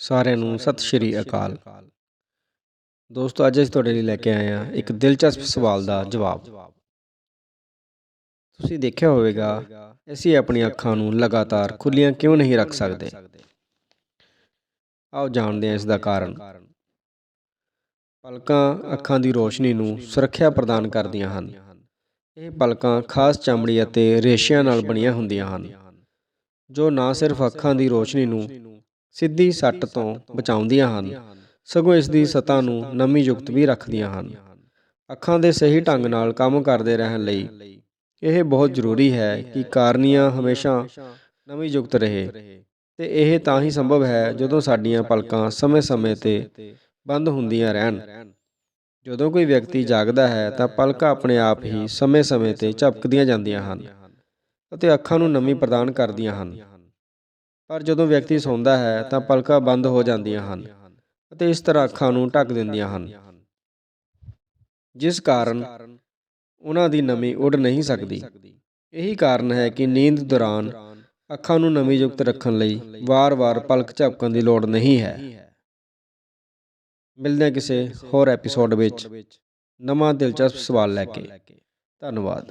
ਸਾਰਿਆਂ ਨੂੰ ਸਤਿ ਸ਼੍ਰੀ ਅਕਾਲ। ਦੋਸਤੋ, ਅੱਜ ਅਸੀਂ ਤੁਹਾਡੇ ਲਈ ਲੈ ਕੇ ਆਏ ਹਾਂ ਇੱਕ ਦਿਲਚਸਪ ਸਵਾਲ ਦਾ ਜਵਾਬ। ਤੁਸੀਂ ਦੇਖਿਆ ਹੋਵੇਗਾ, ਅਸੀਂ ਆਪਣੀਆਂ ਅੱਖਾਂ ਨੂੰ ਲਗਾਤਾਰ ਖੁੱਲੀਆਂ ਕਿਉਂ ਨਹੀਂ ਰੱਖ ਸਕਦੇ? ਆਓ ਜਾਣਦੇ ਹਾਂ ਇਸ ਦਾ ਕਾਰਨ। ਪਲਕਾਂ ਅੱਖਾਂ ਦੀ ਰੋਸ਼ਨੀ ਨੂੰ ਸੁਰੱਖਿਆ ਪ੍ਰਦਾਨ ਕਰਦੀਆਂ ਹਨ। ਇਹ ਪਲਕਾਂ ਖਾਸ ਚਮੜੀ ਅਤੇ ਰੇਸ਼ਿਆਂ ਨਾਲ ਬਣੀਆਂ ਹੁੰਦੀਆਂ ਹਨ, ਜੋ ਨਾ ਸਿਰਫ ਅੱਖਾਂ ਦੀ ਰੋਸ਼ਨੀ ਨੂੰ ਸਿੱਧੀ ਸੱਟ ਤੋਂ ਬਚਾਉਂਦੀਆਂ ਹਨ। ਸਗੋਂ ਇਸ ਦੀ ਸਤ੍ਹਾ ਨੂੰ ਨਮੀ ਯੁਕਤ ਵੀ ਰੱਖਦੀਆਂ ਹਨ। ਅੱਖਾਂ ਦੇ ਸਹੀ ਢੰਗ ਨਾਲ ਕੰਮ ਕਰਦੇ ਰਹਿਣ ਲਈ ਇਹ ਬਹੁਤ ਜ਼ਰੂਰੀ ਹੈ ਕਿ ਕਾਰਨੀਆਂ ਹਮੇਸ਼ਾ ਨਮੀ ਯੁਕਤ ਰਹੇ ਤੇ ਇਹ ਤਾਂ ਹੀ ਸੰਭਵ ਹੈ ਜਦੋਂ ਸਾਡੀਆਂ ਪਲਕਾਂ ਸਮੇਂ-ਸਮੇਂ ਤੇ ਬੰਦ ਹੁੰਦੀਆਂ ਰਹਿਣ। ਜਦੋਂ ਕੋਈ ਵਿਅਕਤੀ ਜਾਗਦਾ ਹੈ ਤਾਂ ਪਲਕਾਂ ਆਪਣੇ ਆਪ ਹੀ ਸਮੇਂ-ਸਮੇਂ ਤੇ ਝਪਕਦੀਆਂ ਜਾਂਦੀਆਂ ਹਨ ਅਤੇ ਅੱਖਾਂ ਨੂੰ ਨਮੀ ਪ੍ਰਦਾਨ ਕਰਦੀਆਂ ਹਨ। ਪਰ ਜਦੋਂ ਵਿਅਕਤੀ ਸੌਂਦਾ ਹੈ, ਤਾਂ ਪਲਕਾਂ ਬੰਦ ਹੋ ਜਾਂਦੀਆਂ ਹਨ ਅਤੇ ਇਸ ਤਰ੍ਹਾਂ ਅੱਖਾਂ ਨੂੰ ਢੱਕ ਦਿੰਦੀਆਂ ਹਨ। ਜਿਸ ਕਾਰਨ ਉਹਨਾਂ ਦੀ ਨਮੀ ਉੱਡ ਨਹੀਂ ਸਕਦੀ। ਇਹੀ ਕਾਰਨ ਹੈ ਕਿ ਨੀਂਦ ਦੌਰਾਨ ਅੱਖਾਂ ਨੂੰ ਨਮੀ ਯੁਕਤ ਰੱਖਣ ਲਈ ਵਾਰ-ਵਾਰ ਪਲਕ ਝਪਕਣ ਦੀ ਲੋੜ ਨਹੀਂ ਹੈ। ਮਿਲਦੇ ਹਾਂ ਕਿਸੇ ਹੋਰ ਐਪੀਸੋਡ ਵਿੱਚ। ਨਵਾਂ ਦਿਲਚਸਪ ਸਵਾਲ ਲੈ ਕੇ। ਧੰਨਵਾਦ।